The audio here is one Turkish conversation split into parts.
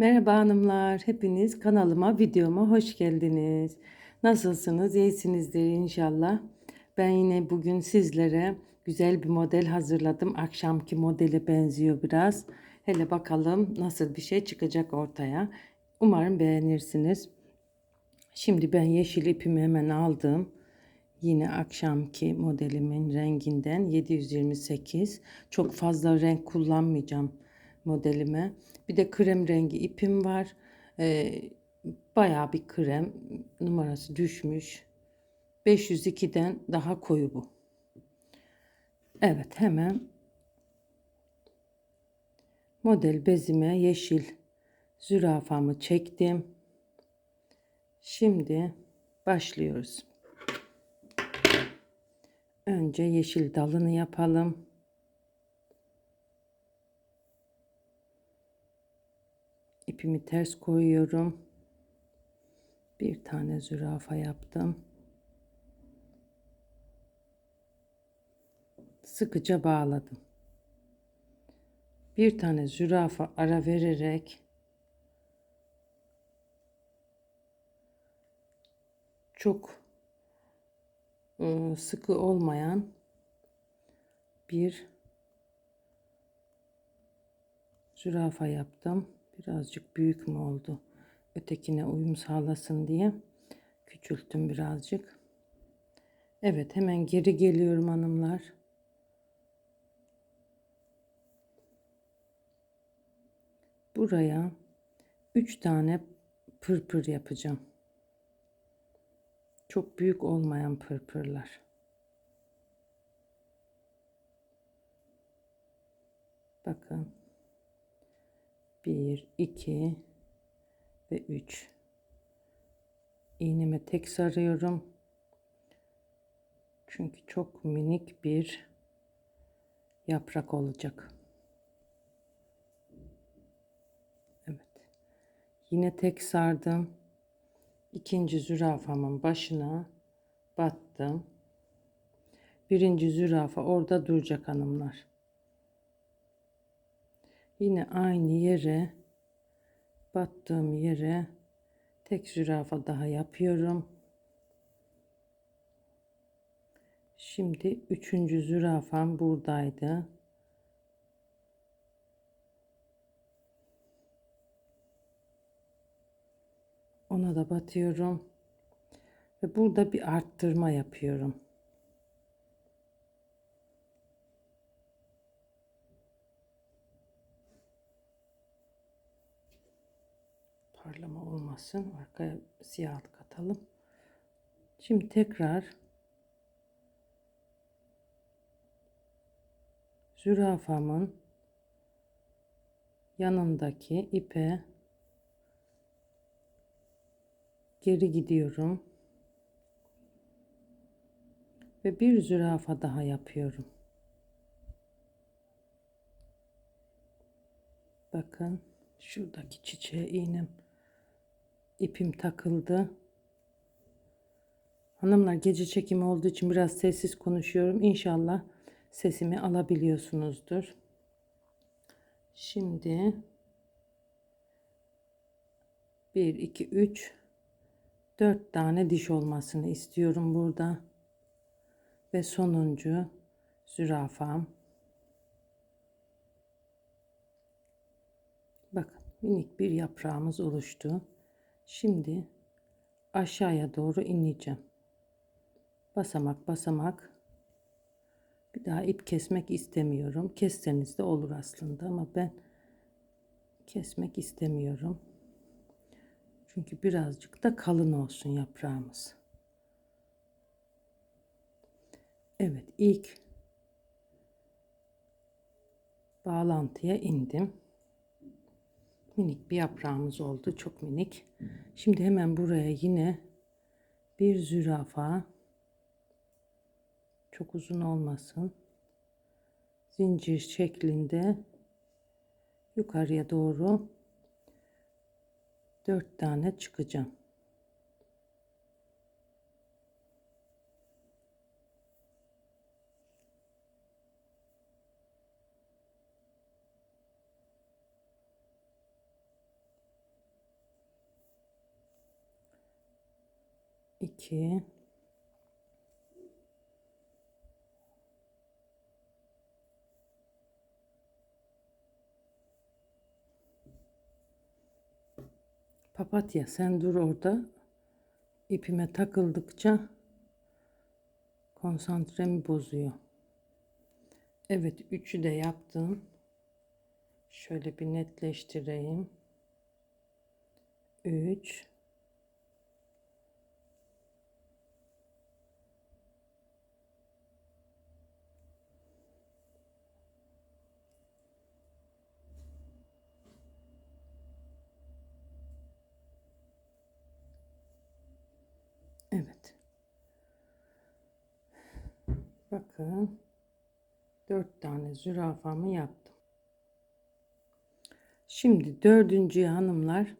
Merhaba hanımlar, hepiniz kanalıma, videoma hoş geldiniz. Nasılsınız? İyisinizdir inşallah. Ben yine bugün sizlere güzel bir model hazırladım. Akşamki modele benziyor biraz. Hele bakalım nasıl bir şey çıkacak ortaya. Umarım beğenirsiniz. Şimdi ben yeşil ipimi hemen aldım. Yine akşamki modelimin renginden 728. Çok fazla renk kullanmayacağım modelime. Bir de krem rengi ipim var. Ee, bayağı bir krem numarası düşmüş. 502'den daha koyu bu. Evet hemen model bezime yeşil zürafamı çektim. Şimdi başlıyoruz. Önce yeşil dalını yapalım. İpimi ters koyuyorum. Bir tane zürafa yaptım. Sıkıca bağladım. Bir tane zürafa ara vererek çok ıı, sıkı olmayan bir zürafa yaptım. Birazcık büyük mü oldu? Ötekine uyum sağlasın diye küçülttüm birazcık. Evet hemen geri geliyorum hanımlar. Buraya 3 tane pırpır yapacağım. Çok büyük olmayan pırpırlar. Bakın. 1, 2 ve 3. İğneme tek sarıyorum. Çünkü çok minik bir yaprak olacak. Evet. Yine tek sardım. İkinci zürafamın başına battım. Birinci zürafa orada duracak hanımlar. Yine aynı yere battığım yere tek zürafa daha yapıyorum. Şimdi üçüncü zürafam buradaydı. Ona da batıyorum. Ve burada bir arttırma yapıyorum. Parlama olmasın. Arkaya siyahlık atalım. Şimdi tekrar zürafamın yanındaki ipe geri gidiyorum. Ve bir zürafa daha yapıyorum. Bakın şuradaki çiçeğe iğnem ipim takıldı. Hanımlar gece çekimi olduğu için biraz sessiz konuşuyorum. İnşallah sesimi alabiliyorsunuzdur. Şimdi 1 2 3 4 tane diş olmasını istiyorum burada. Ve sonuncu zürafam. Bakın minik bir yaprağımız oluştu. Şimdi aşağıya doğru ineceğim. Basamak basamak. Bir daha ip kesmek istemiyorum. Kesseniz de olur aslında ama ben kesmek istemiyorum. Çünkü birazcık da kalın olsun yaprağımız. Evet ilk bağlantıya indim minik bir yaprağımız oldu. Çok minik. Şimdi hemen buraya yine bir zürafa çok uzun olmasın. Zincir şeklinde yukarıya doğru dört tane çıkacağım. 2 Papatya sen dur orada. İpime takıldıkça konsantremi bozuyor. Evet, üçü de yaptım. Şöyle bir netleştireyim. 3 Evet. Bakın. Dört tane zürafamı yaptım. Şimdi dördüncü hanımlar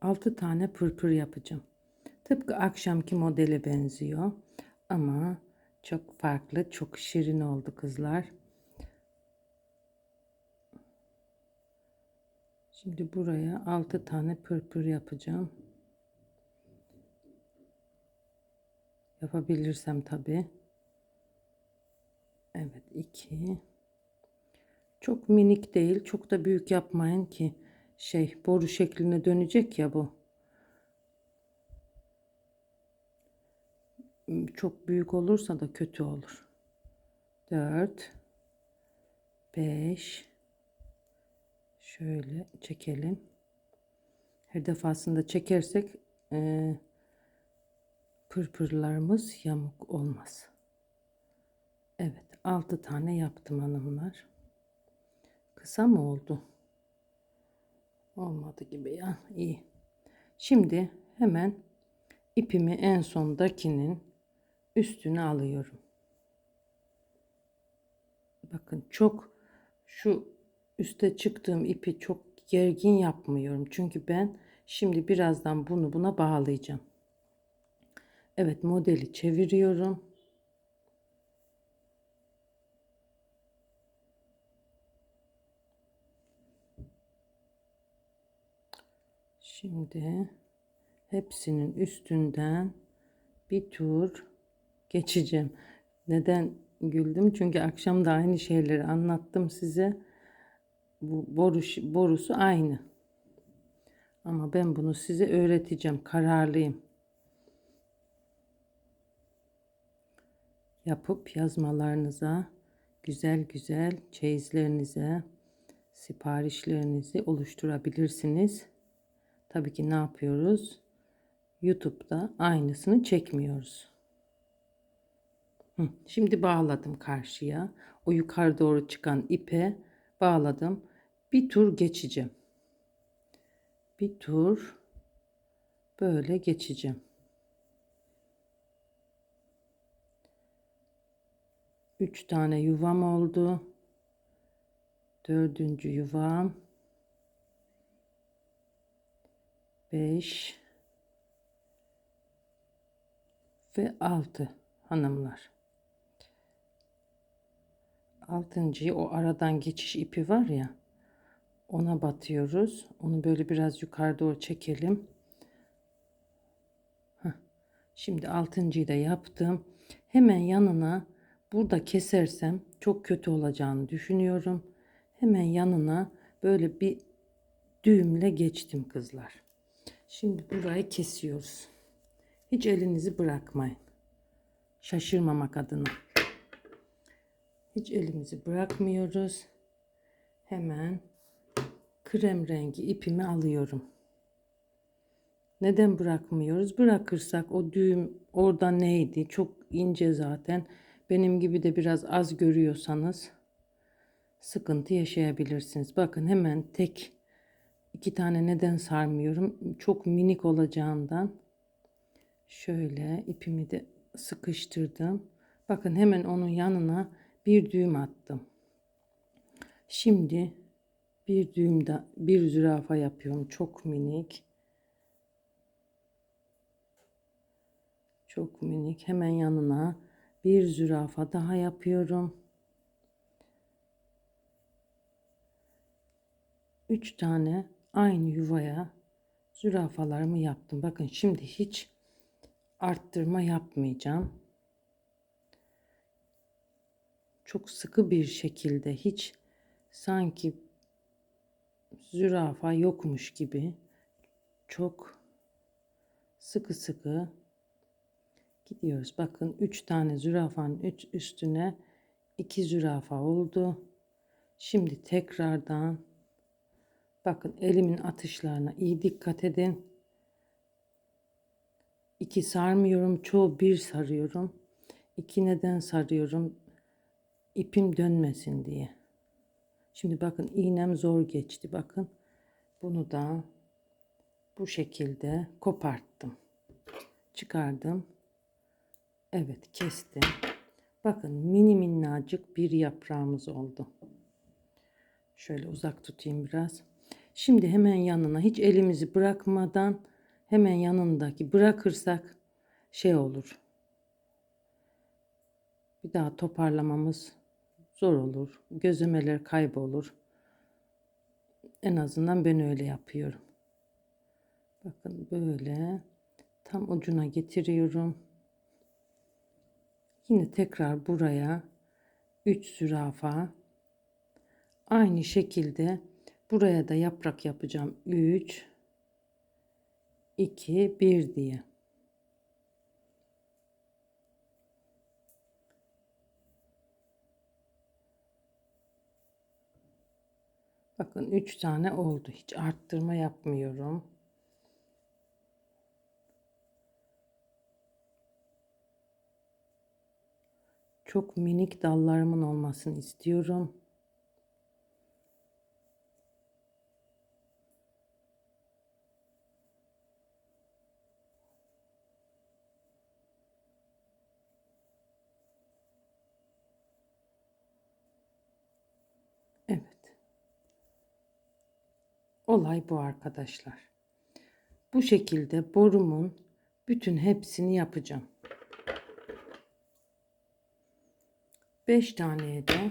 altı tane pırpır yapacağım. Tıpkı akşamki modele benziyor. Ama çok farklı, çok şirin oldu kızlar. Şimdi buraya altı tane pırpır yapacağım. Yapabilirsem tabii. Evet iki. Çok minik değil. Çok da büyük yapmayın ki şey boru şekline dönecek ya bu. Çok büyük olursa da kötü olur. 4 5 şöyle çekelim. Her defasında çekersek e, pırpırlarımız yamuk olmaz. Evet 6 tane yaptım hanımlar. Kısa mı oldu? Olmadı gibi ya. İyi. Şimdi hemen ipimi en sondakinin üstüne alıyorum. Bakın çok şu üste çıktığım ipi çok gergin yapmıyorum. Çünkü ben şimdi birazdan bunu buna bağlayacağım. Evet modeli çeviriyorum. Şimdi hepsinin üstünden bir tur geçeceğim. Neden güldüm? Çünkü akşam da aynı şeyleri anlattım size. Bu boru, borusu aynı. Ama ben bunu size öğreteceğim. Kararlıyım. Yapıp yazmalarınıza, güzel güzel çeyizlerinize, siparişlerinizi oluşturabilirsiniz. Tabii ki ne yapıyoruz? YouTube'da aynısını çekmiyoruz. Şimdi bağladım karşıya. O yukarı doğru çıkan ipe bağladım. Bir tur geçeceğim. Bir tur böyle geçeceğim. Üç tane yuvam oldu. Dördüncü yuvam. Beş ve altı hanımlar. Altıncıyı o aradan geçiş ipi var ya ona batıyoruz. Onu böyle biraz yukarı doğru çekelim. Heh. Şimdi altıncıyı da yaptım. Hemen yanına burada kesersem çok kötü olacağını düşünüyorum. Hemen yanına böyle bir düğümle geçtim kızlar. Şimdi burayı kesiyoruz. Hiç elinizi bırakmayın. Şaşırmamak adına. Hiç elimizi bırakmıyoruz. Hemen krem rengi ipimi alıyorum. Neden bırakmıyoruz? Bırakırsak o düğüm orada neydi? Çok ince zaten. Benim gibi de biraz az görüyorsanız sıkıntı yaşayabilirsiniz. Bakın hemen tek iki tane neden sarmıyorum? Çok minik olacağından şöyle ipimi de sıkıştırdım. Bakın hemen onun yanına bir düğüm attım. Şimdi bir düğümde bir zürafa yapıyorum. Çok minik. Çok minik. Hemen yanına bir zürafa daha yapıyorum. Üç tane aynı yuvaya zürafalarımı yaptım. Bakın şimdi hiç arttırma yapmayacağım. Çok sıkı bir şekilde hiç sanki zürafa yokmuş gibi çok sıkı sıkı gidiyoruz. Bakın 3 tane zürafanın üç üstüne 2 zürafa oldu. Şimdi tekrardan bakın elimin atışlarına iyi dikkat edin. 2 sarmıyorum. Çoğu bir sarıyorum. 2 neden sarıyorum? İpim dönmesin diye. Şimdi bakın iğnem zor geçti. Bakın bunu da bu şekilde koparttım. Çıkardım. Evet kestim. Bakın mini minnacık bir yaprağımız oldu. Şöyle uzak tutayım biraz. Şimdi hemen yanına hiç elimizi bırakmadan hemen yanındaki bırakırsak şey olur. Bir daha toparlamamız zor olur. Gözlemeler kaybolur. En azından ben öyle yapıyorum. Bakın böyle tam ucuna getiriyorum. Yine tekrar buraya 3 zürafa aynı şekilde buraya da yaprak yapacağım. 3 2 1 diye. Bakın 3 tane oldu. Hiç arttırma yapmıyorum. Çok minik dallarımın olmasını istiyorum. Evet. Olay bu arkadaşlar. Bu şekilde borumun bütün hepsini yapacağım. 5 taneye de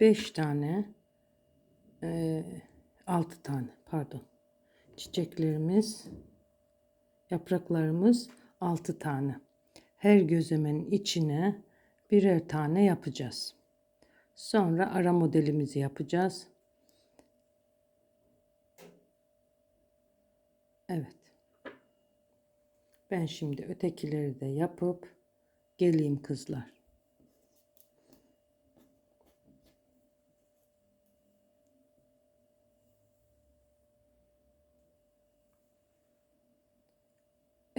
5 tane e, 6 tane pardon. Çiçeklerimiz yapraklarımız 6 tane. Her gözlemenin içine birer tane yapacağız. Sonra ara modelimizi yapacağız. Evet. Ben şimdi ötekileri de yapıp geleyim kızlar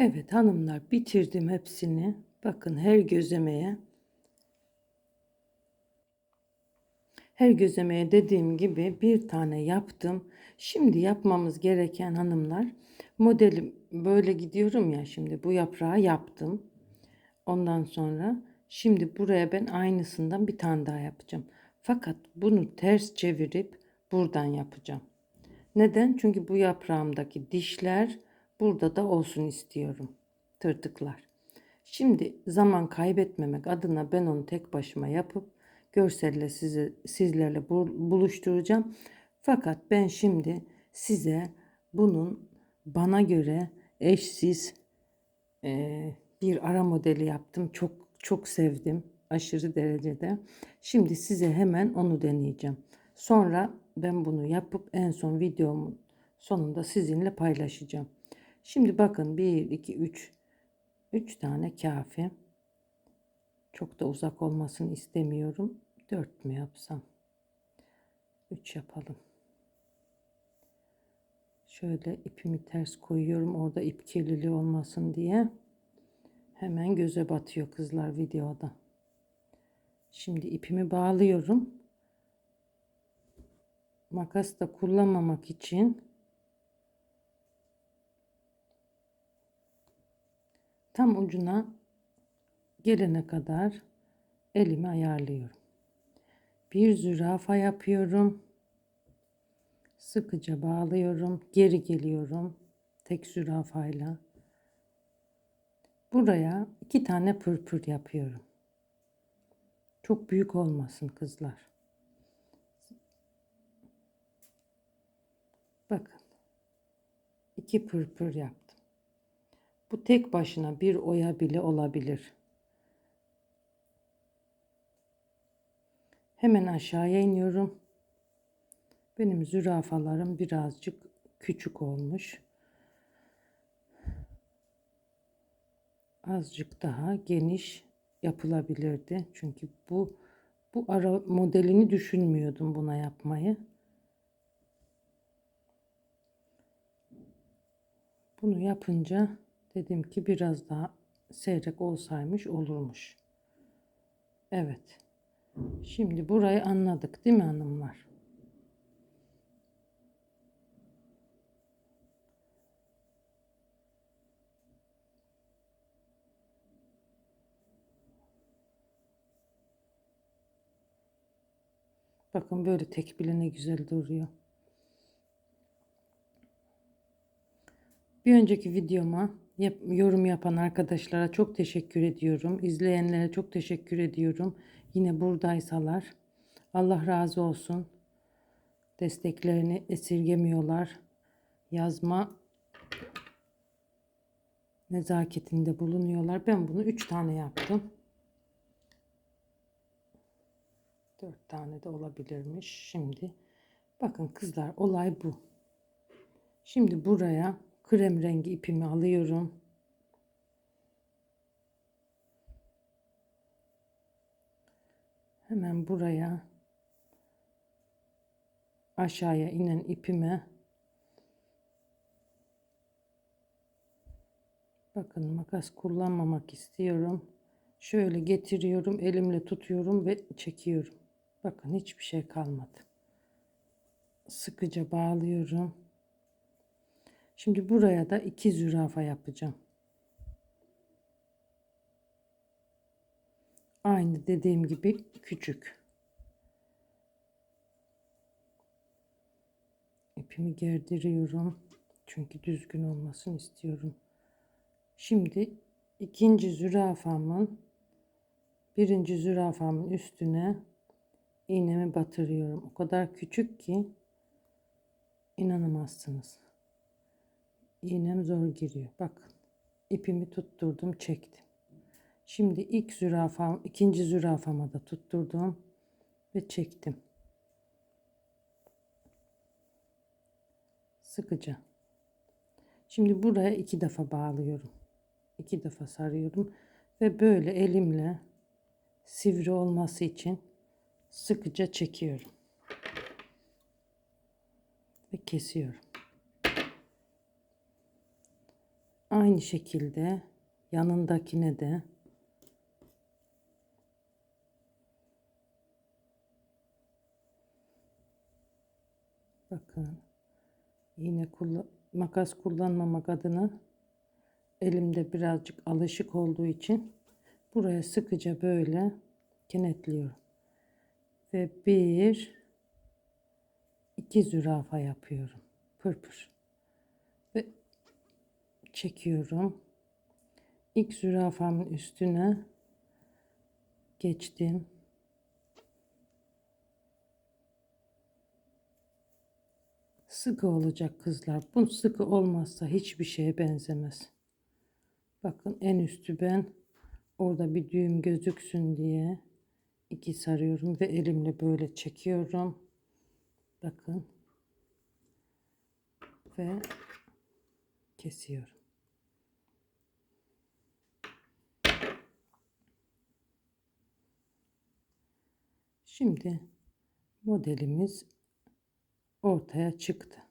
Evet hanımlar bitirdim hepsini. Bakın her gözlemeye her gözlemeye dediğim gibi bir tane yaptım. Şimdi yapmamız gereken hanımlar modelim böyle gidiyorum ya şimdi bu yaprağı yaptım. Ondan sonra şimdi buraya ben aynısından bir tane daha yapacağım. Fakat bunu ters çevirip buradan yapacağım. Neden? Çünkü bu yaprağımdaki dişler burada da olsun istiyorum. Tırtıklar. Şimdi zaman kaybetmemek adına ben onu tek başıma yapıp görselle sizi, sizlerle buluşturacağım. Fakat ben şimdi size bunun bana göre eşsiz e, bir ara modeli yaptım. Çok çok sevdim aşırı derecede. Şimdi size hemen onu deneyeceğim. Sonra ben bunu yapıp en son videomun sonunda sizinle paylaşacağım. Şimdi bakın 1, 2, 3. 3 tane kafi. Çok da uzak olmasını istemiyorum. 4 mü yapsam? 3 yapalım. Şöyle ipimi ters koyuyorum. Orada ip kirliliği olmasın diye. Hemen göze batıyor kızlar videoda. Şimdi ipimi bağlıyorum. Makas da kullanmamak için tam ucuna gelene kadar elimi ayarlıyorum. Bir zürafa yapıyorum. Sıkıca bağlıyorum. Geri geliyorum. Tek zürafayla. Buraya iki tane pırpır yapıyorum. Çok büyük olmasın kızlar. Bakın. iki pırpır yaptım. Bu tek başına bir oya bile olabilir. Hemen aşağıya iniyorum. Benim zürafalarım birazcık küçük olmuş. Azıcık daha geniş yapılabilirdi. Çünkü bu bu ara modelini düşünmüyordum buna yapmayı. Bunu yapınca dedim ki biraz daha seyrek olsaymış olurmuş. Evet. Şimdi burayı anladık değil mi hanımlar? Bakın böyle tek bile ne güzel duruyor. Bir önceki videoma yap, yorum yapan arkadaşlara çok teşekkür ediyorum. İzleyenlere çok teşekkür ediyorum. Yine buradaysalar. Allah razı olsun. Desteklerini esirgemiyorlar. Yazma nezaketinde bulunuyorlar. Ben bunu 3 tane yaptım. 4 tane de olabilirmiş. Şimdi bakın kızlar olay bu. Şimdi buraya krem rengi ipimi alıyorum. Hemen buraya aşağıya inen ipime bakın makas kullanmamak istiyorum. Şöyle getiriyorum, elimle tutuyorum ve çekiyorum. Bakın hiçbir şey kalmadı. Sıkıca bağlıyorum. Şimdi buraya da iki zürafa yapacağım. Aynı dediğim gibi küçük. İpimi gerdiriyorum. Çünkü düzgün olmasını istiyorum. Şimdi ikinci zürafamın birinci zürafamın üstüne iğnemi batırıyorum. O kadar küçük ki inanamazsınız. İğnem zor giriyor. Bakın ipimi tutturdum çektim. Şimdi ilk zürafam, ikinci zürafama da tutturdum ve çektim. Sıkıca. Şimdi buraya iki defa bağlıyorum. İki defa sarıyorum ve böyle elimle sivri olması için sıkıca çekiyorum. Ve kesiyorum. Aynı şekilde yanındakine de bakın yine kullan makas kullanmamak adına elimde birazcık alışık olduğu için buraya sıkıca böyle kenetliyorum. Ve bir iki zürafa yapıyorum. Pırpır. ve çekiyorum ilk zürafamın üstüne geçtim sıkı olacak kızlar bu sıkı olmazsa hiçbir şeye benzemez bakın en üstü ben orada bir düğüm gözüksün diye iki sarıyorum ve elimle böyle çekiyorum. Bakın. Ve kesiyorum. Şimdi modelimiz ortaya çıktı.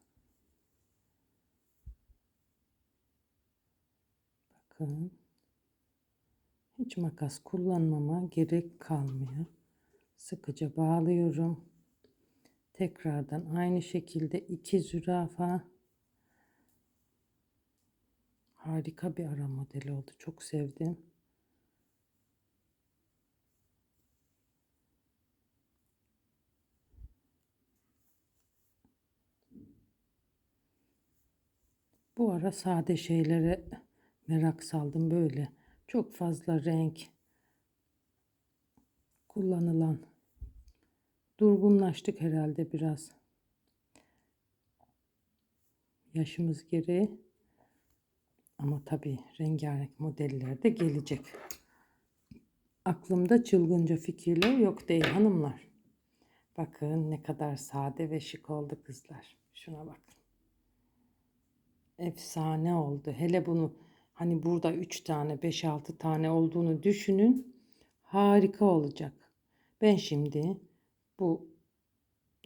Bakın. Hiç makas kullanmama gerek kalmıyor. Sıkıca bağlıyorum. Tekrardan aynı şekilde iki zürafa. Harika bir ara modeli oldu. Çok sevdim. Bu ara sade şeylere merak saldım böyle çok fazla renk kullanılan durgunlaştık herhalde biraz yaşımız gereği Ama tabii rengarenk modeller de gelecek. Aklımda çılgınca fikirler yok değil hanımlar. Bakın ne kadar sade ve şık oldu kızlar. Şuna bakın. Efsane oldu. Hele bunu hani burada 3 tane 5-6 tane olduğunu düşünün. Harika olacak. Ben şimdi bu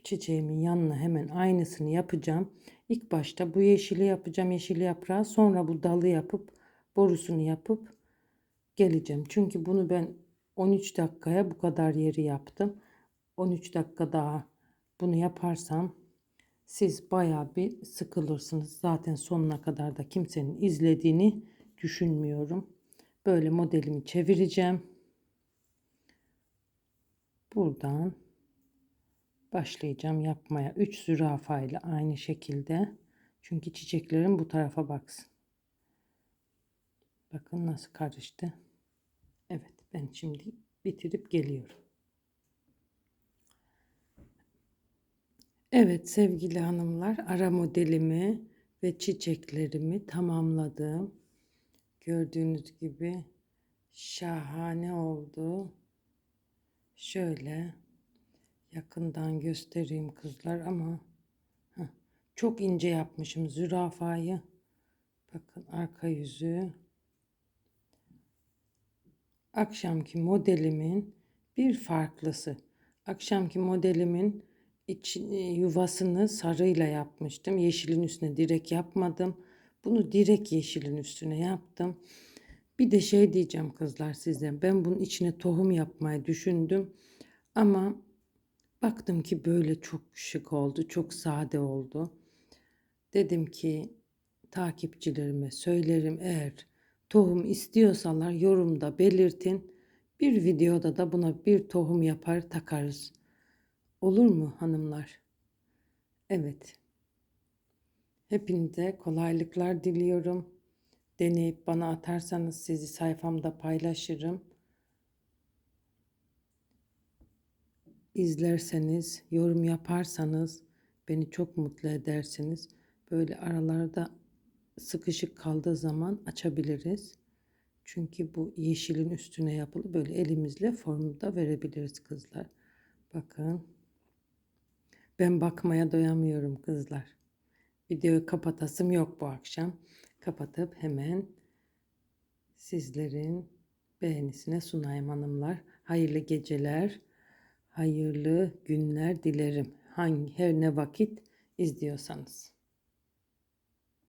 çiçeğimin yanına hemen aynısını yapacağım. İlk başta bu yeşili yapacağım yeşil yaprağı sonra bu dalı yapıp borusunu yapıp geleceğim. Çünkü bunu ben 13 dakikaya bu kadar yeri yaptım. 13 dakika daha bunu yaparsam siz bayağı bir sıkılırsınız. Zaten sonuna kadar da kimsenin izlediğini düşünmüyorum. Böyle modelimi çevireceğim. Buradan başlayacağım yapmaya. 3 zürafa ile aynı şekilde. Çünkü çiçeklerim bu tarafa baksın. Bakın nasıl karıştı. Evet ben şimdi bitirip geliyorum. Evet sevgili hanımlar ara modelimi ve çiçeklerimi tamamladım. Gördüğünüz gibi şahane oldu. Şöyle yakından göstereyim kızlar ama çok ince yapmışım zürafayı. Bakın arka yüzü. Akşamki modelimin bir farklısı. Akşamki modelimin iç, yuvasını sarıyla yapmıştım. Yeşilin üstüne direkt yapmadım. Bunu direkt yeşilin üstüne yaptım. Bir de şey diyeceğim kızlar size. Ben bunun içine tohum yapmayı düşündüm. Ama baktım ki böyle çok şık oldu. Çok sade oldu. Dedim ki takipçilerime söylerim eğer tohum istiyorsalar yorumda belirtin. Bir videoda da buna bir tohum yapar takarız. Olur mu hanımlar? Evet. Hepinize kolaylıklar diliyorum. Deneyip bana atarsanız sizi sayfamda paylaşırım. İzlerseniz, yorum yaparsanız beni çok mutlu edersiniz. Böyle aralarda sıkışık kaldığı zaman açabiliriz. Çünkü bu yeşilin üstüne yapılı böyle elimizle formu da verebiliriz kızlar. Bakın. Ben bakmaya doyamıyorum kızlar. Videoyu kapatasım yok bu akşam. Kapatıp hemen sizlerin beğenisine sunayım hanımlar. Hayırlı geceler, hayırlı günler dilerim. Hangi her ne vakit izliyorsanız.